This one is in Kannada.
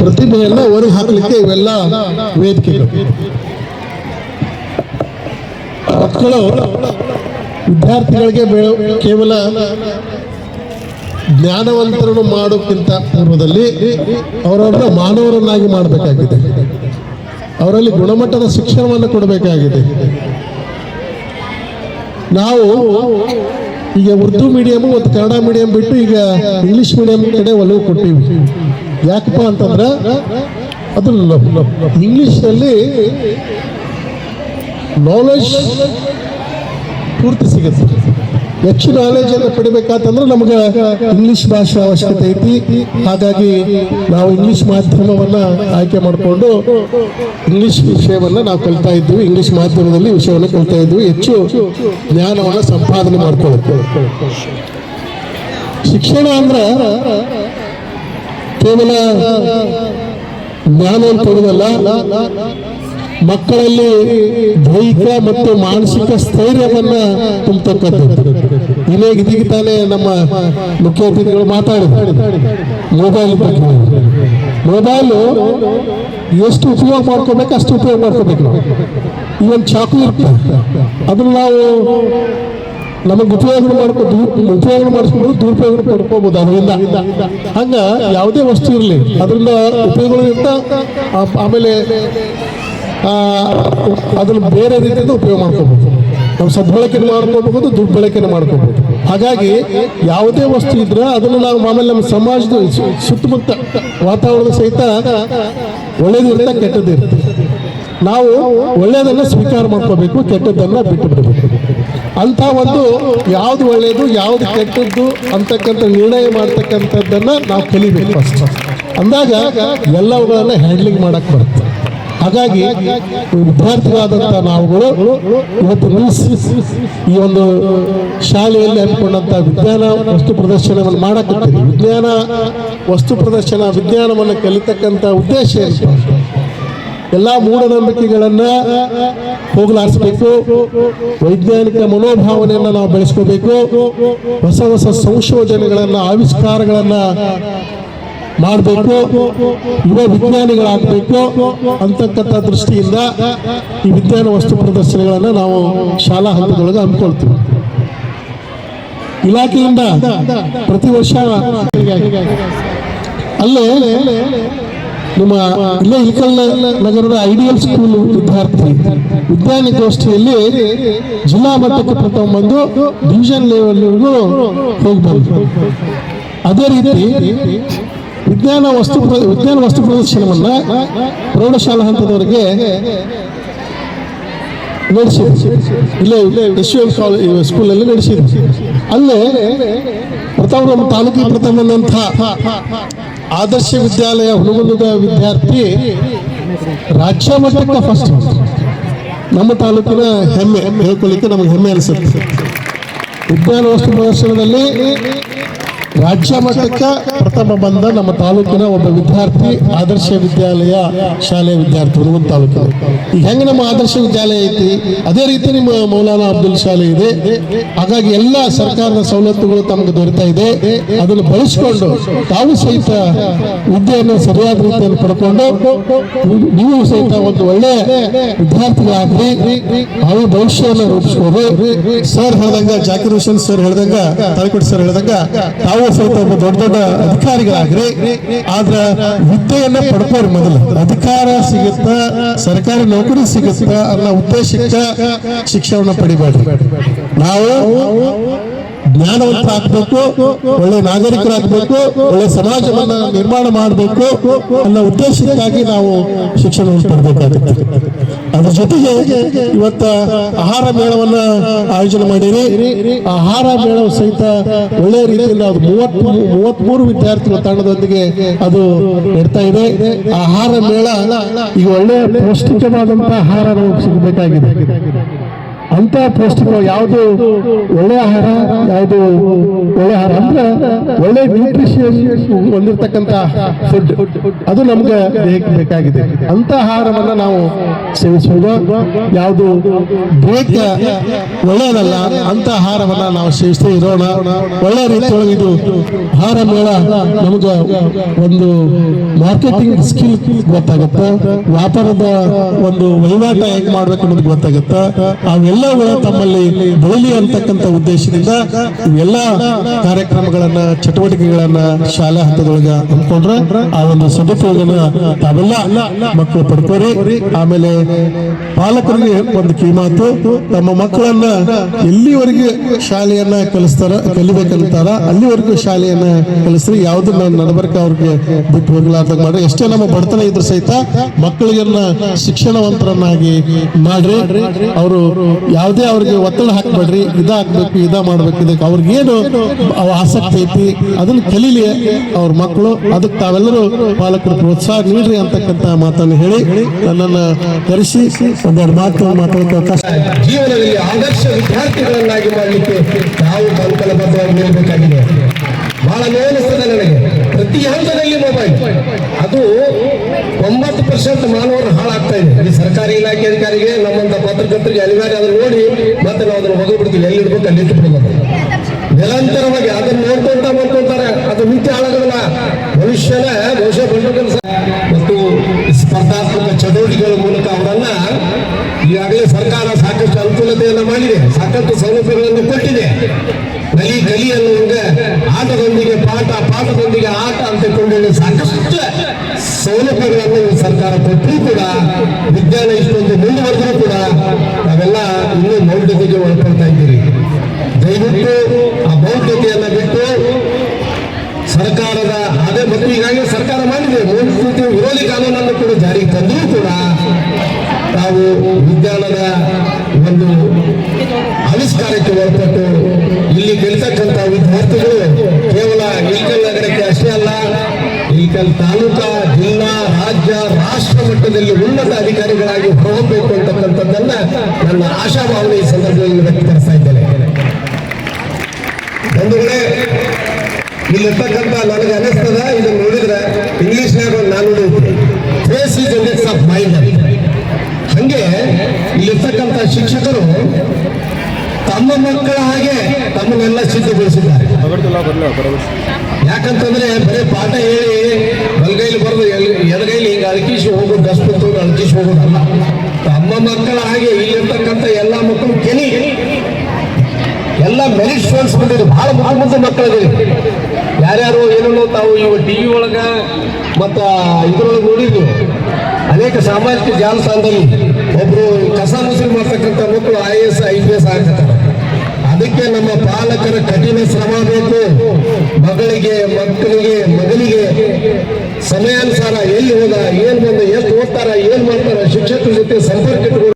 ಪ್ರತಿಭೆಯನ್ನ ಹೊರಗೆ ಹಾಕಲಿಕ್ಕೆ ಇವೆಲ್ಲ ವೇದಿಕೆಗಳು. ಮಕ್ಕಳು, ವಿದ್ಯಾರ್ಥಿಗಳಿಗೆ ಕೇವಲ ಜ್ಞಾನವಂತರನ್ನು ಮಾಡೋಕ್ಕಿಂತ ಪೂರ್ವದಲ್ಲಿ ಅವರನ್ನು ಮಾನವರನ್ನಾಗಿ ಮಾಡಬೇಕಾಗಿದೆ. ಅವರಲ್ಲಿ ಗುಣಮಟ್ಟದ ಶಿಕ್ಷಣವನ್ನು ಕೊಡಬೇಕಾಗಿದೆ. ನಾವು ಈಗ ಉರ್ದು ಮೀಡಿಯಂ ಮತ್ತು ಕನ್ನಡ ಮೀಡಿಯಂ ಬಿಟ್ಟು ಈಗ ಇಂಗ್ಲಿಷ್ ಮೀಡಿಯಂ ಕಡೆ ಒಲವು ಕೊಟ್ಟಿವಿ. ಯಾಕಪ್ಪ ಅಂತಂದ್ರೆ ಅದು ಇಂಗ್ಲೀಷಲ್ಲಿ ನಾಲೆಜ್ ಪೂರ್ತಿ ಸಿಗುತ್ತೆ. ಹೆಚ್ಚು ನಾಲೆಜ್ ಅನ್ನು ಪಡಿಬೇಕಂತಂದ್ರೆ ನಮಗೆ ಇಂಗ್ಲಿಷ್ ಭಾಷೆ ಅವಶ್ಯಕತೆ ಐತಿ. ಹಾಗಾಗಿ ನಾವು ಇಂಗ್ಲಿಷ್ ಮಾಧ್ಯಮವನ್ನ ಆಯ್ಕೆ ಮಾಡಿಕೊಂಡು ಇಂಗ್ಲಿಷ್ ವಿಷಯವನ್ನ ನಾವು ಕಲಿತಾ ಇದ್ವಿ. ಇಂಗ್ಲಿಷ್ ಮಾಧ್ಯಮದಲ್ಲಿ ವಿಷಯವನ್ನು ಕಲಿತಾ ಇದ್ವಿ. ಹೆಚ್ಚು ಜ್ಞಾನವನ್ನು ಸಂಪಾದನೆ ಮಾಡ್ಕೊಳ್ಳುತ್ತೆ ಶಿಕ್ಷಣ ಅಂದ್ರೆ ಕೇವಲ ಜ್ಞಾನವನ್ನು ಕೊಡುವುದಲ್ಲ ಮಕ್ಕಳಲ್ಲಿ ದೈಹಿಕ ಮತ್ತು ಮಾನಸಿಕ ಸ್ಥೈರ್ಯವನ್ನ ತುಂಬತಕ್ಕಂಥದ್ದು. ಇನ್ನೇ ಇದೀಗ ತಾನೇ ನಮ್ಮ ಮುಖ್ಯ ಅತಿಥಿಗಳು ಮಾತಾಡಿದ ಮೊಬೈಲ್ ಬಗ್ಗೆ. ಮೊಬೈಲು ಎಷ್ಟು ಉಪಯೋಗ ಮಾಡ್ಕೋಬೇಕು, ಅಷ್ಟು ಉಪಯೋಗ ಮಾಡ್ಕೋಬೇಕು ನಾವು. ಈ ಒಂದು ಚಾಕು ಇರ್ತದೆ ಅದನ್ನ ನಾವು ನಮಗೆ ಉಪಯೋಗ ಮಾಡ್ಕೊ ಉಪಯೋಗ ಮಾಡಿಸ್ಕೊಂಡು ದುರುಪಯೋಗ ಪಡ್ಕೋಬಹುದು ಅದರಿಂದ ಹಂಗ ಯಾವುದೇ ವಸ್ತು ಇರಲಿ, ಅದರಿಂದ ಉಪಯೋಗಗಳು ಇರ್ತಾ ಆ- ಆಮೇಲೆ ಅದನ್ನ ಬೇರೆ ರೀತಿಯಿಂದ ಉಪಯೋಗ ಮಾಡ್ಕೋಬಹುದು ನಾವು ಸದ್ಬಳಕೆ ಮಾಡ್ಕೋಬಹುದು ದುರ್ಬಳಕೆ ಮಾಡ್ಕೋಬಹುದು ಹಾಗಾಗಿ ಯಾವುದೇ ವಸ್ತು ಇದ್ರೆ ಅದನ್ನು ನಾವು ಆಮೇಲೆ ನಮ್ಮ ಸಮಾಜದ ಸುತ್ತಮುತ್ತ ವಾತಾವರಣದ ಸಹಿತ ಒಳ್ಳೇದು ಇರುತ್ತೆ ಕೆಟ್ಟದ್ದು ಇರುತ್ತೆ ನಾವು ಒಳ್ಳೆಯದನ್ನ ಸ್ವೀಕಾರ ಮಾಡ್ಕೋಬೇಕು, ಕೆಟ್ಟದ್ದನ್ನ ಬಿಟ್ಟು ಬಿಡಬೇಕು. ಅಂತ ಒಂದು ಯಾವ್ದು ಒಳ್ಳೆಯದು ಯಾವ್ದು ಕೆಟ್ಟದ್ದು ಅಂತಕ್ಕಂಥ ನಿರ್ಣಯ ಮಾಡ್ತಕ್ಕಂಥದ್ದನ್ನ ನಾವು ಕಲಿಬೇಕು ಫಸ್ಟ್ ಅಂದಾಗ ಎಲ್ಲವುಗಳನ್ನ ಹ್ಯಾಂಡ್ಲಿಂಗ್ ಮಾಡಕ್ ಬರುತ್ತೆ. ಹಾಗಾಗಿ ವಿದ್ಯಾರ್ಥಿಗಳಾದಂಥ ನಾವುಗಳು ಇವತ್ತು ಈ ಒಂದು ಶಾಲೆಯಲ್ಲಿ ಹಮ್ಮಿಕೊಂಡಂತ ವಿಜ್ಞಾನ ವಸ್ತು ಪ್ರದರ್ಶನವನ್ನು ಮಾಡಕತ್ತೀವಿ ವಿಜ್ಞಾನ ವಸ್ತು ಪ್ರದರ್ಶನ ವಿಜ್ಞಾನವನ್ನು ಕಲಿತಕ್ಕಂಥ ಉದ್ದೇಶ ಎಲ್ಲ ಮೂಢನಂಬಿಕೆಗಳನ್ನ ಹೋಗಲಾಡಿಸಬೇಕು. ವೈಜ್ಞಾನಿಕ ಮನೋಭಾವನೆಯನ್ನ ನಾವು ಬೆಳೆಸ್ಕೋಬೇಕು. ಹೊಸ ಹೊಸ ಸಂಶೋಧನೆಗಳನ್ನ, ಆವಿಷ್ಕಾರಗಳನ್ನ ಮಾಡಬೇಕು. ಯುವ ವಿಜ್ಞಾನಿಗಳಾಗಬೇಕು ಅಂತಕ್ಕಂಥ ದೃಷ್ಟಿಯಿಂದ ಈ ವಿಜ್ಞಾನ ವಸ್ತು ಪ್ರದರ್ಶನಗಳನ್ನು ನಾವು ಶಾಲಾ ಹಂತದೊಳಗೆ ಹಮ್ಮಿಕೊಳ್ತೀವಿ. ಇಲಾಖೆಯಿಂದ ಪ್ರತಿ ವರ್ಷ ಅಲ್ಲೇ ನಿಮ್ಮ ಇಲ್ಲೇ ಇಲ್ಕಲ್ ನಗರದ ಐಡಿಯಲ್ ಸ್ಕೂಲ್ ವಿದ್ಯಾರ್ಥಿ ವಿಜ್ಞಾನಿ ಗೋಷ್ಠಿಯಲ್ಲಿ ಜಿಲ್ಲಾ ಮಟ್ಟಕ್ಕೆ ಪ್ರಥಮ ಬಂದು ಡಿವಿಷನ್ ಲೆವೆಲ್ವರೆಗೂ ಹೋಗ್ಬೋದು ಅದೇ ರೀತಿ ವಿಜ್ಞಾನ ವಸ್ತು ವಿಜ್ಞಾನ ವಸ್ತು ಪ್ರದರ್ಶನವನ್ನ ಪ್ರೌಢಶಾಲಾ ಹಂತದವರೆಗೆ ನಡೆಸಿದ್ರು. ಇಲ್ಲೇ ಎಸ್ ಎಂ ಸ್ಕೂಲಲ್ಲಿ ನಡೆಸಿದ್ರು. ಅಲ್ಲೇ ಪ್ರಥಮ ತಾಲೂಕಿಗೆ ಪ್ರಥಮ ಆದರ್ಶ ವಿದ್ಯಾಲಯ ಹುಣಗುಂದದ ವಿದ್ಯಾರ್ಥಿ ರಾಜ್ಯ ಮಟ್ಟಕ್ಕೆ ಫಸ್ಟ್ ನಮ್ಮ ತಾಲೂಕಿನ ಹೆಮ್ಮೆ ಹೇಳ್ಕೊಳ್ಳಿಕ್ಕೆ ನಮಗೆ ಹೆಮ್ಮೆ ಅನಿಸುತ್ತೆ. ವಿಜ್ಞಾನ ವಸ್ತು ಪ್ರದರ್ಶನದಲ್ಲಿ ರಾಜ್ಯ ಮಟ್ಟಕ್ಕೆ ಪ್ರಥಮ ಬಂದ ನಮ್ಮ ತಾಲೂಕಿನ ಒಬ್ಬ ವಿದ್ಯಾರ್ಥಿ ಆದರ್ಶ ವಿದ್ಯಾಲಯ ಶಾಲೆಯ ವಿದ್ಯಾರ್ಥಿ ಹುಡುಗನ ತಾಲೂಕು. ಈಗ ಹೆಂಗೆ ನಮ್ಮ ಆದರ್ಶ ವಿದ್ಯಾಲಯ ಐತಿ? ಅದೇ ರೀತಿ ನಿಮ್ಮ ಮೌಲಾನಾ ಅಬ್ದುಲ್ ಶಾಲೆ ಇದೆ. ಹಾಗಾಗಿ ಎಲ್ಲ ಸರ್ಕಾರದ ಸವಲತ್ತುಗಳು ತಮಗೆ ದೊರೆತಾ ಇದೆ. ಅದನ್ನು ಬಳಸಿಕೊಂಡು ತಾವು ಸಹಿತ ವಿದ್ಯೆಯನ್ನು ಸರಿಯಾದ ರೀತಿಯಲ್ಲಿ ಪಡ್ಕೊಂಡು ನೀವು- ಸಹಿತ ಒಂದು ಒಳ್ಳೆ ವಿದ್ಯಾರ್ಥಿಗಳಾಗ್ರಿ. ಅವರು ಭವಿಷ್ಯವನ್ನು ರೂಪಿಸ್ಬೋದು. ಸರ್ ಹೇಳ್ದಂಗ ಜಾಕಿರ್ ಹುಸೇನ್ ಸರ್ ಹೇಳ್ದಂಗ ತಾಳಿಕೋಟಿ ಸರ್ ಹೇಳ್ದಂಗ, ತಾವು ಸಹಿತ ಒಬ್ಬ ದೊಡ್ಡ ದೊಡ್ಡ ಅಧಿಕಾರಿಗಳಾಗ್ರಿ. ಆದ್ರ ವಿದ್ಯೆಯನ್ನ ಪಡ್ಕೋರಿ ಮೊದಲು. ಅಧಿಕಾರ ಸಿಗುತ್ತ, ಸರ್ಕಾರಿ ನೌಕರಿ ಸಿಗುತ್ತ ಅನ್ನೋ ಉದ್ದೇಶಕ್ಕೆ ಶಿಕ್ಷಣ ಪಡಿಬೇಡ್ರಿ. ನಾವು ಜ್ಞಾನವಂತ ಆಗ್ಬೇಕು ಒಳ್ಳೆ ನಾಗರಿಕರಾಗಬೇಕು, ಒಳ್ಳೆ ಸಮಾಜವನ್ನ ನಿರ್ಮಾಣ ಮಾಡಬೇಕು ಅನ್ನೋ ಉದ್ದೇಶಕ್ಕಾಗಿ ನಾವು ಶಿಕ್ಷಣವನ್ನು ಪಡಬೇಕಾಗುತ್ತೆ ಅದ್ರ ಜೊತೆಗೆ ಇವತ್ತ ಆಹಾರ ಮೇಳವನ್ನ ಆಯೋಜನೆ ಮಾಡಿರಿ. ಆಹಾರ ಮೇಳವು ಸಹಿತ ಒಳ್ಳೆ ರೀತಿಯಿಂದ ಅದು ಮೂವತ್ತ್ ಮೂರು ವಿದ್ಯಾರ್ಥಿಗಳ ತಂಡದೊಂದಿಗೆ ಅದು ನಡ್ತಾ ಇದೆ. ಆಹಾರ ಮೇಳ ಈಗ ಒಳ್ಳೆಯ ಪೌಷ್ಟಿಕವಾದಂತಹ ಆಹಾರ ನಮಗೆ ಸಿಗಬೇಕಾಗಿದೆ. ಅಂತ ಪೌಷ್ಟಿಕ ಯಾವುದು ಒಳ್ಳೆ ಆಹಾರ, ಯಾವುದು ಒಳ್ಳೆ ಆಹಾರ? ಅಂದ್ರೆ ಒಳ್ಳೆ ನ್ಯೂಟ್ರಿಷಿಯಸ್ ಹೊಂದಿರತಕ್ಕಂತ ಫುಡ್ ಅದು ನಮ್ಗೆ ಬೇಕಾಗಿದೆ. ಅಂತ ಆಹಾರವನ್ನ ನಾವು ಸೇವಿಸುವುದು ಯಾವುದು ದೇಹಕ್ಕೆ ಒಳ್ಳೆಯದಲ್ಲ, ಅಂತ ಆಹಾರವನ್ನ ನಾವು ಸೇವಿಸ್ತೇ ಇರೋಣ. ಒಳ್ಳೆ ರೀತಿಯೊಳಗೆ ಇದು ಆಹಾರ ಮೇಳ ನಮ್ಗೆ ಒಂದು ಮಾರ್ಕೆಟಿಂಗ್ ಸ್ಕಿಲ್ ಗೊತ್ತಾಗುತ್ತೆ. ವ್ಯಾಪಾರದ ಒಂದು ವಹಿವಾಟ ಹೇಗೆ ಮಾಡ್ಬೇಕು ಅನ್ನೋದು ಗೊತ್ತಾಗುತ್ತೆ. ಅವೆಲ್ಲಗಳು ತಮ್ಮಲ್ಲಿ ಬೆಳಲಿ ಅಂತಕ್ಕಂಥ ಉದ್ದೇಶದಿಂದ ಇವೆಲ್ಲ ಕಾರ್ಯಕ್ರಮಗಳನ್ನ, ಚಟುವಟಿಕೆಗಳನ್ನ ಶಾಲಾ ಹಂತದೊಳಗ ಹಮ್ಮಿಕೊಂಡ್ರೆ ಆ ಒಂದು ಸದುಪಯೋಗನ ತಾವೆಲ್ಲ ಮಕ್ಕಳು ಪಡ್ಕೋರಿ. ಆಮೇಲೆ ಪಾಲಕರಿಗೆ ಒಂದು ಕಿಮಾತು ತಮ್ಮ ಮಕ್ಕಳನ್ನ ಎಲ್ಲಿವರೆಗೆ ಶಾಲೆಯನ್ನ ಕಲಿಸ್ತಾರ, ಕಲಿಬೇಕಂತಾರ ಅಲ್ಲಿವರೆಗೂ ಶಾಲೆಯನ್ನ ಕಲಿಸ್ರಿ. ಯಾವ್ದು ನಡಬರ್ಕ ಅವ್ರಿಗೆ ಬಿಟ್ಟು ಹೋಗ್ಲಾರ್ದಾಗ ಮಾಡ್ರಿ. ಎಷ್ಟೇ ನಮ್ಮ ಬಡತನ ಇದ್ರು ಸಹಿತ ಮಕ್ಕಳಿಗನ್ನ ಶಿಕ್ಷಣವಂತರನ್ನಾಗಿ ಮಾಡ್ರಿ. ಅವರು ಯಾವುದೇ ಅವ್ರಿಗೆ ಒತ್ತಡ ಹಾಕ್ಬೇಡ್ರಿ, ಇದ ಹಾಕ್ಬೇಕು, ಇದ ಮಾಡ್ಬೇಕು, ಇದಕ್ಕೆ ಅವ್ರಿಗೇನು ಅವ್ ಆಸಕ್ತಿ ಐತಿ, ಅದನ್ನ ಕಲೀಲಿ ಅವ್ರ ಮಕ್ಕಳು ಅದಕ್ಕೆ ತಾವೆಲ್ಲರೂ ಪಾಲಕರು ಪ್ರೋತ್ಸಾಹ ನೀಡ್ರಿ ಅಂತಕ್ಕಂತ ಮಾತನ್ನು ಹೇಳಿ, ನನ್ನನ್ನ ಕರೆಸಿ ಒಂದೆರಡು ಮಾತು ಮಾತಾಡೋಕೆ ಅವಕಾಶ ಜೀವನದಲ್ಲಿ ಆದರ್ಶ ವಿದ್ಯಾರ್ಥಿಗಳನ್ನಾಗಿ ಮಾಡಲಿಕ್ಕೆ ನಾವು ನಿಲ್ಲಬೇಕಾಗಿದೆ. ಬಹಳ ನನಗೆ. ಪ್ರತಿ ಹಂತದಲ್ಲಿ ಮೊಬೈಲ್ ಅದು ಒಂಬತ್ತು ಪರ್ಸೆಂಟ್ ಮಾನವರು ಹಾಳಾಗ್ತಾ ಇದೆ. ಈ ಸರ್ಕಾರಿ ಇಲಾಖೆ ಅಧಿಕಾರಿಗೆ, ನಮ್ಮಂತ ಪತ್ರಕರ್ತರಿಗೆ ಅನಿವಾರ್ಯ ಅದನ್ನು ನೋಡಿ, ಮತ್ತೆ ನಾವು ಅದನ್ನು ಹೋಗಿ ಬಿಡ್ತೀವಿ. ಎಲ್ಲಿ ಇಡ್ಬೇಕು ಅಲ್ಲಿ ನಿರಂತರವಾಗಿ ಅದನ್ನು ನೋಡ್ಕೊಂತ ಮಾಡ್ಕೊಂತಾರೆ ಅದು ನಿತ್ಯ ಹಾಳಾಗಲ್ಲ ಮನುಷ್ಯನ ಬಹುಶಃ ಬಂಡವಾಳ ಮತ್ತು ಸ್ಪರ್ಧಾತ್ಮಕ ಚಟುವಟಿಕೆಗಳ ಮೂಲಕ ಅವರನ್ನ ಈಗಾಗಲೇ ಸರ್ಕಾರ ಸಾಕಷ್ಟು ಅನುಕೂಲತೆಯನ್ನು ಮಾಡಿದೆ. ಸಾಕಷ್ಟು ಸೌಲಭ್ಯಗಳನ್ನು ಕೊಟ್ಟಿದೆ. ಗಲಿ ಗಲಿ ಅನ್ನುವಂಗ ಆಟದೊಂದಿಗೆ ಪಾಠ, ಪಾಠದೊಂದಿಗೆ ಆಟ ಅಂತ ಕೊಂಡೇಳಿ ಸಾಕಷ್ಟು ಸೌಲಭ್ಯಗಳನ್ನು ಸರ್ಕಾರ ಕೊಟ್ಟರೂ ಕೂಡ ವಿಜ್ಞಾನ ಇಷ್ಟೊಂದು ಮುಂದುವರೆದರೂ ಕೂಡ, ನಾವೆಲ್ಲ ಇನ್ನೂ ಮೌಢ್ಯತೆಗೆ ಒಳಪಡ್ತಾ ಇದ್ದೀರಿ. ದಯವಿಟ್ಟು ಆ ಮೌಢ್ಯತೆಯನ್ನ ಬಿಟ್ಟು ಸರ್ಕಾರದ ಅದೇ ಮತ್ತು ಈಗಾಗಲೇ ಸರ್ಕಾರ ಮಾಡಿದೆ. ಮೌಢ್ಯತೆ ವಿರೋಧಿ ಕಾನೂನನ್ನು ಕೂಡ ಜಾರಿಗೆ ತಂದರೂ ಕೂಡ ತಾವು ವಿಜ್ಞಾನದ ಒಂದು ಆವಿಷ್ಕಾರಕ್ಕೆ ಒಳಪಟ್ಟು ಇಲ್ಲಿ ಗೆಲ್ತಕ್ಕಂಥ ವಿದ್ಯಾರ್ಥಿಗಳು ಕೇವಲ ಇಲ್ಕಲ್ ನಗರಕ್ಕೆ ಅಷ್ಟೇ ಅಲ್ಲ, ಇಲ್ಕಲ್ ತಾಲೂಕಾ ಅಧಿಕಾರಿಗಳಾಗಿ ಹೋಗಬೇಕು ಅಂತಕ್ಕಂಥದ್ದನ್ನ ನನ್ನ ಆಶಾಭಾವನೆ ಈ ಸಂದರ್ಭದಲ್ಲಿ ವ್ಯಕ್ತಪಡಿಸ್ತಾ ಇದ್ದೇನೆ. ಬಂಧುಗಳೇ, ಇಲ್ಲಿರ್ತಕ್ಕಂಥ ನನಗೆ ಅನಿಸ್ತದ, ಇದನ್ನ ನೋಡಿದ್ರೆ ಇಂಗ್ಲಿಷ್ನಾಗ ನಾನು face is index of mind ಹಂಗೆ ಇಲ್ಲಿರ್ತಕ್ಕಂಥ ಶಿಕ್ಷಕರು ತಮ್ಮ ಮಕ್ಕಳ ಹಾಗೆ ತಮ್ಮನ್ನೆಲ್ಲ ಸಿದ್ಧಗೊಳಿಸಿದ್ದಾರೆ. ಯಾಕಂತಂದ್ರೆ ಬರೀ ಪಾಠ ಹೇಳಿ ಬಲಗೈಲಿ ಬರೆದು ಎಡಗೈಲಿ ಹಿಂಗೆ ಅಳಕಿಸಿ ಹೋಗೋದು ದಸ್ಪತ್ತು ಅಳಕಿಸಿ ಹೋಗೋದಲ್ಲ. ತಮ್ಮ ಮಕ್ಕಳ ಹಾಗೆ ಇಲ್ಲಿರ್ತಕ್ಕಂಥ ಎಲ್ಲ ಮಕ್ಕಳು ಕೆಲಿ ಎಲ್ಲ ಮೆರಿಟ್ ಬಂದಿದೆ ಬಹಳ ಬಹಳ ಮಕ್ಕಳಿದೆ ಯಾರ್ಯಾರು ಏನೇನೋ ತಾವು ಇವು ಟಿ ವಿ ಒಳಗ ಮತ್ತು ಇದ್ರೊಳಗೆ ನೋಡಿದ್ವಿ ಅನೇಕ ಸಾಮಾಜಿಕ ಜಾಲತಾಣದಲ್ಲಿ ಒಬ್ರು ಕಸ ಮುಸಿರು ಮಾಡ್ತಕ್ಕಂಥ ಮಕ್ಕಳು I S I P S ಆಗ್ತಾರೆ ಅದಕ್ಕೆ ನಮ್ಮ ಪಾಲಕರ ಕಠಿಣ ಶ್ರಮ ಬೇಕು. ಮಗಳಿಗೆ, ಮಕ್ಕಳಿಗೆ, ಮಗನಿಗೆ ಸಮಯಾನುಸಾರ ಎಲ್ಲಿ ಹೋದ, ಏನ್ ಬಂದ, ಎಷ್ಟು ಓದ್ತಾರ, ಏನ್ ಮಾಡ್ತಾರ, ಶಿಕ್ಷಕರ ಜೊತೆ ಸಂಪರ್ಕ